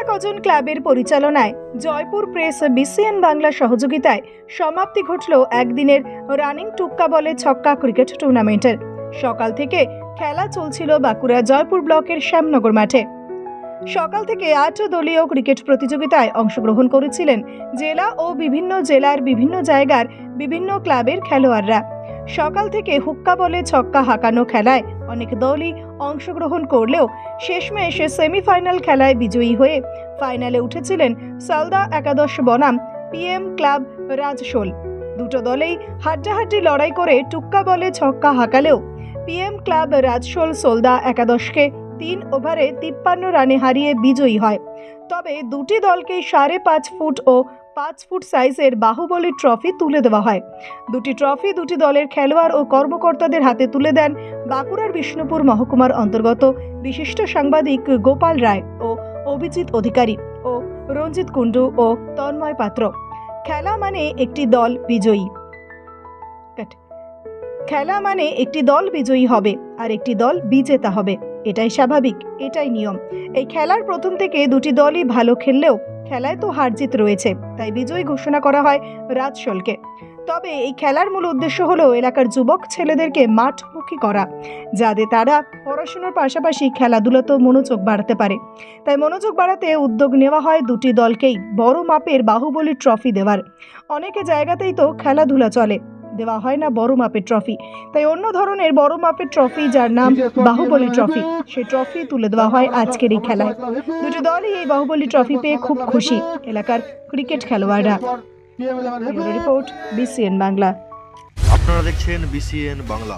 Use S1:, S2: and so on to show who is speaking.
S1: কটা কজন ক্লাবের পরিচালনায় জয়পুর প্রেস বিসিএন বাংলা সহযোগিতায় সমাপ্তি ঘটল একদিনের রানিং টুক্কা বলে ছক্কা ক্রিকেট টুর্নামেন্টের। সকাল থেকে খেলা চলছিল বাঁকুড়া জয়পুর ব্লকের শ্যামনগর মাঠে। সকাল থেকে আট দলীয় ক্রিকেট প্রতিযোগিতায় অংশগ্রহণ করেছিলেন জেলা ও বিভিন্ন জেলার বিভিন্ন জায়গার বিভিন্ন ক্লাবের খেলোয়াড়রা। সকাল থেকে হুক্কা বলে ছক্কা হাঁকানো খেলায় অনেক দলই অংশগ্রহণ করলেও শেষমেশ সেমিফাইনাল খেলায় বিজয়ী হয়ে ফাইনালে উঠেছিলেন সালদা একাদশ বনাম পিএম ক্লাব রাজশোল। দুটো দলেই হাড্ডাহাড্ডি লড়াই করে টুক্কা বলে ছক্কা হাঁকালেও পিএম ক্লাব রাজশোল সোলদা একাদশকে তিন ওভারে তিপ্পান্ন রানে হারিয়ে বিজয়ী হয়। তবে দুটি দলকেই সাড়ে পাঁচ ফুট ও পাঁচ ফুট সাইজের বাহুবলী ট্রফি তুলে দেওয়া হয়। দুটি ট্রফি দুটি দলের খেলোয়াড় ও কর্মকর্তাদের হাতে তুলে দেন বাঁকুড়ার বিষ্ণুপুর মহকুমার অন্তর্গত বিশিষ্ট সাংবাদিক গোপাল রায় ও অভিজিৎ অধিকারী ও রঞ্জিত কুণ্ডু ও তন্ময় পাত্র। খেলা মানে একটি দল বিজয়ী। খেলা মানে একটি দল বিজয়ী হবে আর একটি দল বিজেতা হবে। এটাই স্বাভাবিক, এটাই নিয়ম। এই খেলার প্রথম থেকে দুটি দলই ভালো খেললেও খেলায় তো হার জিত রয়েছে, তাই বিজয়ী ঘোষণা করা হয় রাজশলকে। তবে এই খেলার মূল উদ্দেশ্য হলো এলাকার যুবক ছেলেদেরকে মাঠমুখী করা, যাতে তারা পড়াশোনার পাশাপাশি খেলাধুলাতেও মনোযোগ বাড়াতে পারে। তাই মনোযোগ বাড়াতে উদ্যোগ নেওয়া হয় দুটি দলকেই, বড় মাপের বাহুবলী ট্রফি দেওয়ার। অনেকে জায়গাতেই তো খেলাধুলা চলে দেওয়া হয় না বড় মাপের ট্রফি তাই অন্য ধরনের বড় মাপের ট্রফি যার নাম বাহুবলী ট্রফি সে ট্রফি তুলে দেওয়া হয় আজকের এই খেলায়। দুটো দলই এই বাহুবলী ট্রফি পেয়ে খুব খুশি। এলাকার ক্রিকেট খেলোয়াড়রা। রিপোর্ট বিসিএন বাংলা
S2: আপনারা দেখছেন বিসিএন বাংলা